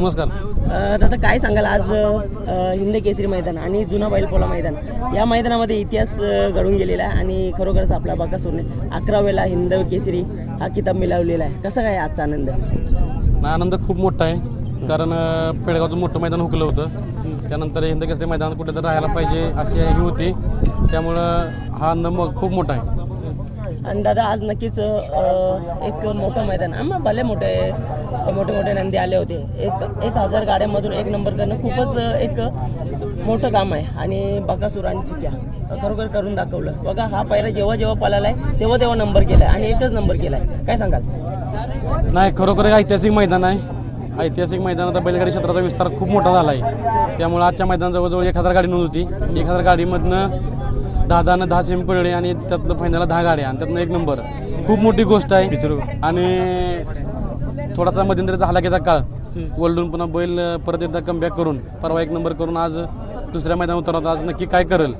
नमस्कार. दादा काय सांगाल? आज हिंद केसरी मैदान आणि जुना बैलपोला मैदान. या मैदानामध्ये इतिहास घडून गेलेला आहे आणि खरोखरच आपला बकासूरने अकरा वेळेला हिंद केसरी हा किताब मिळवलेला आहे. कसं काय आजचा आनंद? आनंद खूप मोठा आहे. कारण पेडगावचं मोठं मैदान हुकलं होतं. त्यानंतर हिंद केसरी मैदान कुठेतरी राहायला पाहिजे अशी ही होती. त्यामुळं हा आनंद मग खूप मोठा आहे. आणि दादा आज नक्कीच एक मोठं मैदान. आम्हा भले मोठे मोठे मोठे नंदी आले होते. एक एक हजार गाड्यांमधून एक नंबर करणं खूपच एक मोठं काम आहे. आणि बकासूर आणि चिक्या. खरोखर करून दाखवलं. बघा हा पहिला जेव्हा जेव्हा पळालाय तेव्हा तेव्हा नंबर केला आहे आणि एकच नंबर केला आहे काय सांगाल? नाही खरोखर एक ऐतिहासिक मैदान आहे. ऐतिहासिक मैदानात बैलगाडी क्षेत्राचा विस्तार खूप मोठा झाला आहे त्यामुळे आजच्या मैदानात जवळजवळ एक हजार गाडी नोंद होती. एक हजार गाडीमधनं दहा दहानं दहा सेमी पडले आणि त्यातलं फायनलला दहा गाड्या आणि त्यातनं एक नंबर खूप मोठी गोष्ट आहे. आणि थोडासा मध्यंतरीचा हलाखीचा काळ. वलडून पुन्हा बैल परत एकदा कमबॅक करून परवा एक नंबर करून आज दुसऱ्या मैदानात उतरवता आज नक्की काय करेल?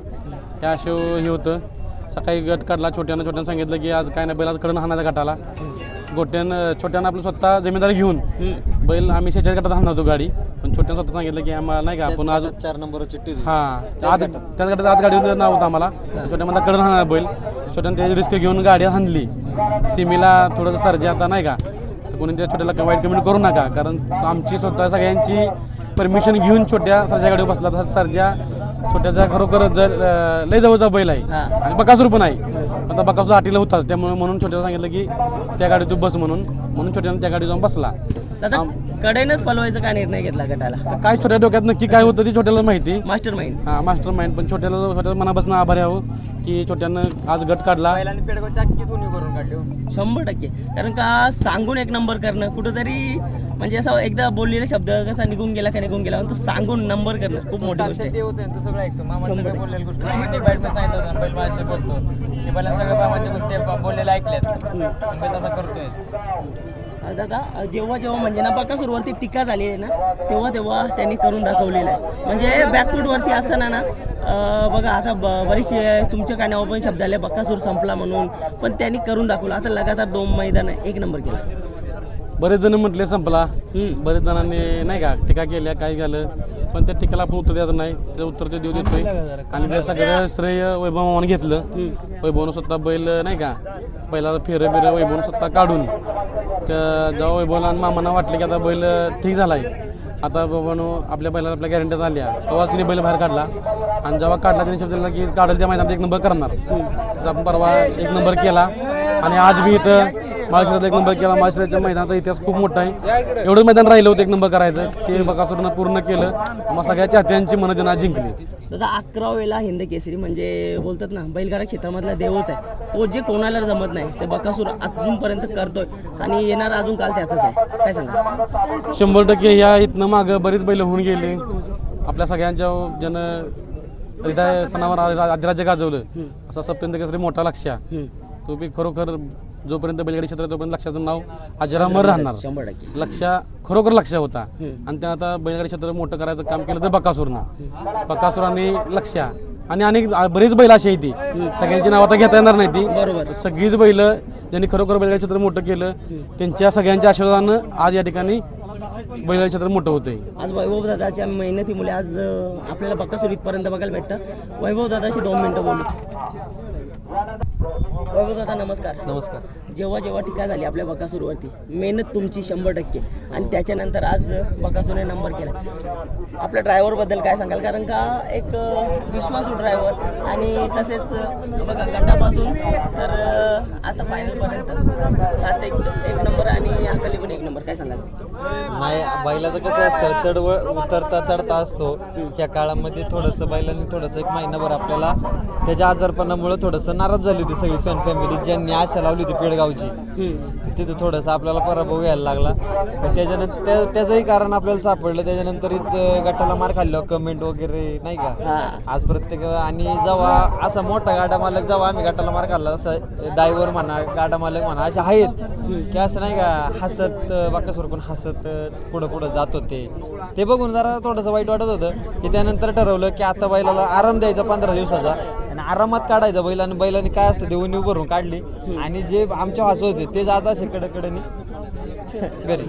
हे असे हे होतं. सकाळी गट काढला. छोट्यानं छोट्यानं सांगितलं की आज काय नाही बैल आज कडून हाणायचा गटाला. गोट्यानं छोट्यानं आपलं स्वतः जमीनदारी घेऊन. बैल आम्ही शेच्या गटात हाणणार होतो गाडी. पण छोट्यानं स्वतः सांगितलं की आम्हाला नाही का आपण आज चार नंबर चिठ्ठी हा. आज त्याच गटात आज गाडीवर नाव होतं आम्हाला. छोट्या मला कडून हाणणार बैल. छोट्यानं त्याची रिस्क घेऊन गाडी हाणली. सिमीला थोडंसं सर्जे आता नाही का. तर कोणी त्या छोट्याला वाईट कमेंट करू नका. कारण आमची स्वतः सगळ्यांची परमिशन घेऊन छोट्या सरच्या गाडीवर बसला. तसा सरजा छोट्याचा खरोखर जर लय जवळचा बैल आहे. हा. आणि बकासूर पण आहे. आता बकासूर आटीला होताच. त्यामुळे म्हणून छोट्याला सांगितलं की त्या गाडीत तू बस म्हणून. म्हणून छोट्यानं त्या गाडीत जाऊन बसला. दादा कडेनच पलवायचा काय निर्णय घेतला गटाला? तर काय छोट्या डोक्यात नक्की काय होतं ती छोट्याला माहिती. मास्टर माइंड हा मास्टर माइंड पण छोट्याला छोट्या मनापासून आभारी आहो की छोट्यानं आज गट काढला. शंभर टक्के. कारण का सांगून एक नंबर करणं कुठंतरी म्हणजे असं एकदा बोललेला शब्द कसा निघून गेला का निघून गेला पण तो सांगून नंबर करणं खूप मोठी गोष्ट आहे. देवच आहे तो सगळं ऐकतो. मामा सगळं टक्के. बोललेल्या गोष्टी. मामाने बाईटमध्ये सांगितलं होतं बैल माझ्याशी बोलतो. ते बैलांना सगळं मामाच्या गोष्टी बोललेल्या ऐकल्यात. पण बैल तसा करतोय. दादा जेव्हा जेव्हा म्हणजे ना बकासूरवरती टीका झाली आहे ना तेव्हा तेव्हा त्यांनी करून दाखवलेलं आहे. म्हणजे बॅकफूटवरती असताना ना बघा आता बरेचसे तुमच्या कानावर पण शब्द आले बकासूर संपला म्हणून. पण त्यांनी करून दाखवलं. आता लगातार दोन मैदान एक नंबर केला. बरेच जण म्हटले संपला. बरेच जणांनी नाही का टीका केल्या काय झालं. पण त्या टीकाला आपण उत्तर द्यायचं नाही. ते उत्तर ते देऊ देतोय. आणि ते सगळं श्रेय वैभवानं घेतलं वैभवनं स्वतः बैल नाही का पहिला फेरं बिरं वैभवनं स्वतः काढून त्या जेव्हा वैभवला आणि मामांना वाटलं की आता बैल ठीक झालाय आता बाबानो आपल्या बैलाला आपल्या गॅरंटीत आल्या तेव्हा तिने बैल बाहेर काढला. आणि जेव्हा काढला त्याने शब्द दिला की काढेल त्या मैदानात एक नंबर करणार. त्याचा आपण परवा एक नंबर केला. आणि आज मी इथं माळशिरात एक नंबर केला. माळशिराच्या मैदानाचा इतिहास खूप मोठा आहे. एवढं मैदान राहिलं होतं एक नंबर करायचं. ते बकासुरनं पूर्ण केलं. मग सगळ्या चाहत्यांची मनं त्यांना आज जिंकली. दादा अकरा वेळेला हिंद केसरी म्हणजे बोलतात ना बैलगाडा क्षेत्रामधला देवच आहे. तो जे कोणाला जमत नाही ते बकासूर अजूनपर्यंत करतोय. आणि येणार अजून काल त्याचाच आहे. काय सांगा शंभर टक्के ह्या इथनं मागं बरीच बैल होऊन गेली. आपल्या सगळ्यांच्या ज्यानं हृदय सणावर अधिराज्य गाजवलं. असा सप्तेंद्र केसरी मोठा लक्ष. तो बी खरोखर जोपर्यंत बैलगाडी क्षेत्रात तोपर्यंत लक्षाचं नाव अजरामर राहणार. शंभर टक्के. लक्ष खरोखर लक्ष होता. आणि त्या आता बैलगाडी क्षेत्र मोठं करायचं काम केलं तर बकासूरनं. बकासूराने लक्ष. आणि अनेक बरीच बैल अशी आहे ती. सगळ्यांची नाव आता घेता येणार नाही ती. बरोबर. सगळीच बैल ज्यांनी खरोखर बैलगाडी क्षेत्र मोठं केलं त्यांच्या सगळ्यांच्या आशीर्वादानं आज या ठिकाणी बैलगाडी क्षेत्र मोठं होतंय. आज वैभव दादाच्या मेहनतीमुळे आज आपल्याला बक्कासूर इथपर्यंत बघायला भेटतं. वैभव दादाशी दोन मिनिटं बोलू. वैभव दादा नमस्कार. नमस्कार. जेव्हा जेव्हा टीका झाली आपल्या बकासूरवरती मेहनत तुमची शंभर टक्के. आणि त्याच्यानंतर आज बकासूरने नंबर केला. आपल्या ड्रायव्हरबद्दल काय सांगाल? कारण का एक विश्वासू ड्रायव्हर आणि तसेच बघा गटापासून तर आता फायनलपर्यंत सात एक एक नंबर आणि अकली पण एक नंबर. काय सांगाल? नाही बैलाचं कसं असतं चढवळ उतरता चढता असतो. ह्या काळामध्ये थोडंसं बैलांनी थोडंसं एक महिनाभर आपल्याला त्याच्या आजारपणामुळे थोडंसं नाराज झाली होती सगळी फॅन फॅमिली ज्यांनी आशा लावली होती पेडगावची. तिथं थोडंसं आपल्याला पराभव घ्यायला लागला. त्याच्यानंतर त्या- त्याचंही कारण आपल्याला सापडलं. त्याच्यानंतरच गटाला मार खाल्लं कमेंट वगैरे नाही का? आज प्रत्येक आणि जेव्हा असा मोठा गाडा मालक जेव्हा आम्ही गटाला मार खाल्ला असं ड्रायव्हर म्हणा गाडा मालक म्हणा असे आहेत. की असं नाही का हसत बाकासोर पण हसत पुढं पुढं जात होते ते बघून जरा थोडंसं वाईट वाटत होतं. की त्यानंतर ठरवलं की आता बैलाला आराम द्यायचा पंधरा दिवसाचा आणि आरामात काढायचा बैल आणि बैलाने काय असतं ते उणीव भरून काढली. आणि जे आमच्या हसत होते ते जात असे कडकडनी. घरी.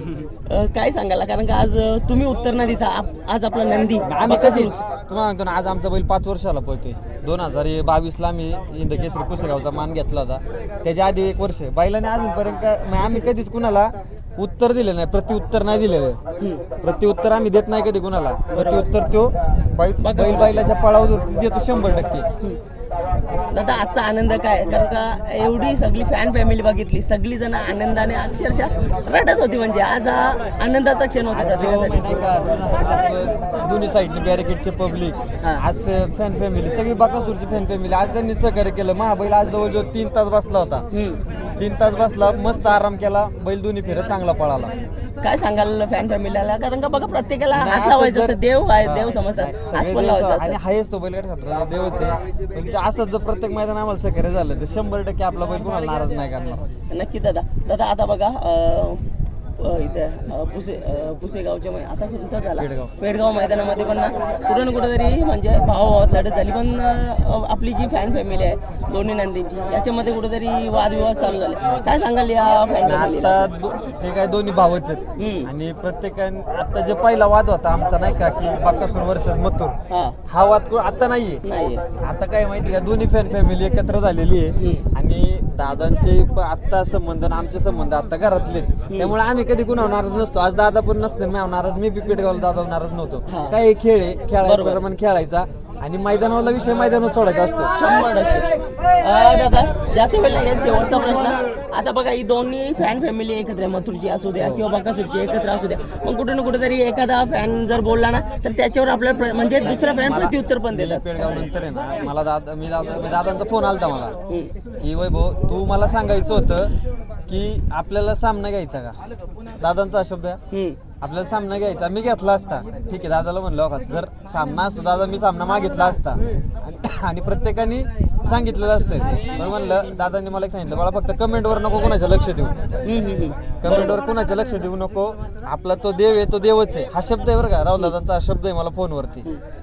काय सांगाल कारण का आज तुम्ही उत्तर न देता आज आपला नंदी. आम्ही कधीच तुम्हाला सांगतो ना आज आमचा बैल पाच वर्षाला पळतोय. दोन हजार बावीसला आम्ही इंद केसरी पुसेगावचा मान घेतला होता. त्याच्या आधी एक वर्ष. बैलाने अजूनपर्यंत आम्ही कधीच कुणाला उत्तर दिले नाही प्रति उत्तर नाही दिलेलं प्रति उत्तर आम्ही देत नाही कधी कुणाला. प्रति उत्तर तो बैल बैल बैलाच्या पळावर देतो शंभर टक्के. दादा आजचा आनंद काय? कारण का एवढी सगळी फॅन फॅमिली बघितली. सगळी जण आनंदाने अक्षरशः रडत होती म्हणजे. आज हा आनंदाचा क्षण होता दोन्ही साईडने बॅरिकेडचे पब्लिक. आज फॅन फॅमिली सगळी बाकासूरची फॅन फॅमिली आज त्यांनी सहकार्य केलं. महाबैल आज जवळजवळ तीन तास बसला होता. तीन तास बसला मस्त आराम केला बैल दोन्ही फेऱ्या चांगला पळाला. काय सांगाल फॅन फॅमिलीला कारण का बघा प्रत्येकाला हात लावायचं असतं देव आहे. देव समजतात हात पण लावायचं आणि असतं. हायच तो बैलगाडी क्षेत्राला देवच आहे. पण ते असंच जर प्रत्येक मैदान आम्हाला सहकार्य झालं तर शंभर टक्के आपला बैल कुणाला नाराज नाही करणार. नक्की दादा. दादा आता बघा अं, इथे पुसे पुसेगावच्या मै- आता कोणता झाला. पेडगाव. मैदानामध्ये पण ना कुठं ना कुठेतरी म्हणजे भावाभावात लढत झाली. पण अं, आपली जी फॅन फॅमिली आहे दोन्ही नंदींची याच्यामध्ये कुठेतरी वादविवाद चालू झाले. काय सांगाल या फॅन फॅमिलीला आता दो- ते काय दोन्ही भावच आहेत. हम्म. आणि प्रत्येकाने आता जे पहिला वाद होता आमचा नाही का की बाकासूर वर्षात मथुर हा. हा वाद को- आता नाहीये. नाही आता काय माहिती का दोन्ही फॅन फॅमिली एकत्र झालेली आहे. हम्म. आणि दादांचे प- आत्ता संबंध आणि आमचे संबंध आता घरातले आहेत. त्यामुळे आम्ही कधी कुणावर नाराज नसतो आज दादा पण नसते मी नाराज मी बी पेटगावला दादा नाराज नव्हतो. काय हे खेळ आहे. खेळायप्रमाणे खेळायचा आणि मैदानावाला विषय मैदानावर सोडायचा असतो शंभर टक्के अं, दादा जास्त वेळ घेत. शेवटचा प्रश्न आता बघा ही दोन्ही फॅन फॅमिली एकत्र आहे मथुरची असू द्या किंवा बकासूरची एकत्र असू द्या. मग कुठे ना कुठेतरी एखादा फॅन जर बोलला ना तर त्याच्यावर आपल्याला म्हणजे दुसरा फॅन प्रत्युत्तर पण देतात. पेडगाव नंतर आहे ना मला दादा मी दादा मी दादांचा फोन आलता मला. की वैभव तू मला सांगायचं होतं की आपल्याला सामना घ्यायचा का? दादांचा हा शब्द आहे. हम्म. आपल्याला सामना घ्यायचा. मी घेतला असता. ठीक आहे दादाला म्हणलं का जर सामना असता दादा मी सामना मागितला असता. आणि- आणि प्रत्येकाने सांगितलेलं असतं पण म्हणलं दादांनी मला एक सांगितलं बाळा फक्त कमेंटवर नको कोणाचं लक्ष देऊ. कमेंटवर कोणाचं लक्ष देऊ नको. आपला तो देव आहे तो देवच आहे. हा शब्द आहे बरं का राहुल दादांचा हा शब्द आहे मला फोनवरती.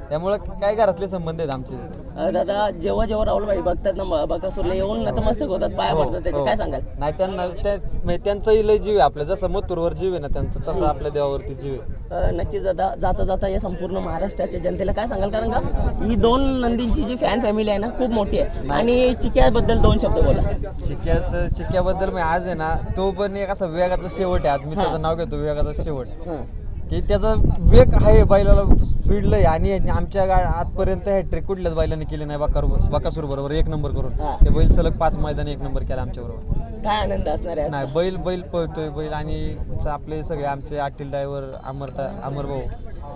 त्यामुळे काय घरातले संबंध आहेत आमचे? दादा जेव्हा जेव्हा राहुल भाई बघतात ना बकासूरला येऊन नतमस्तक होतात पाया हो, पडतात त्याचे हो. काय सांगाल? नाही त्यांना त्या म्हणजे त्यांचाही लय जीव आहे. आपल्या जसं मथुरवर जीव आहे ना त्यांचं तसं आपल्या देवावरती जीव आहे. अं, नक्कीच दादा जाता जाता या संपूर्ण महाराष्ट्राच्या जनतेला काय सांगाल? कारण का ही दोन नंदींची जी फॅन फॅमिली आहे ना खूप मोठी आहे. आणि चिक्याबद्दल दोन शब्द बोला. चिक्याचं चिक्याबद्दल मी आज आहे ना तो पण एक असा वेगाचा शेवट आहे. आज मी त्याचं नाव घेतो वेगाचा शेवट. हं. की त्याचा वेग आहे बैलाला स्पीड लय. आणि आमच्या गा आजपर्यंत हॅट्रिक कुठल्याच बैलाने केली नाही बाकार बकासूर बरोबर एक नंबर करून. हा. ते बैल सलग पाच मैदान एक नंबर केला आमच्या बरोबर. काय आनंद असणार आहे नाही? बैल बैल पळतोय बैल. आणि आपले सगळे आमचे आटील ड्रायव्हर अमरता अमर भाऊ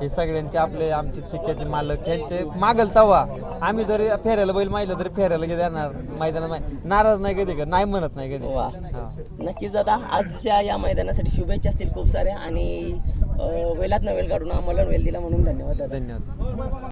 हे सगळ्यांचे आपले आमचे चिक्क्याचे मालक यांचे मागल तवा. आम्ही जरी फेऱ्याला बैल माहिलं तरी फेऱ्याला कधी देणार मैदानात नाही नाराज नाही कधी कर नाही म्हणत नाही कधी. वा. हा. नक्कीच दादा आजच्या या मैदानासाठी शुभेच्छा असतील खूप साऱ्या आणि अं, वेलात वेल काढून आम्हाला वेल दिला म्हणून धन्यवाद दादा. धन्यवाद.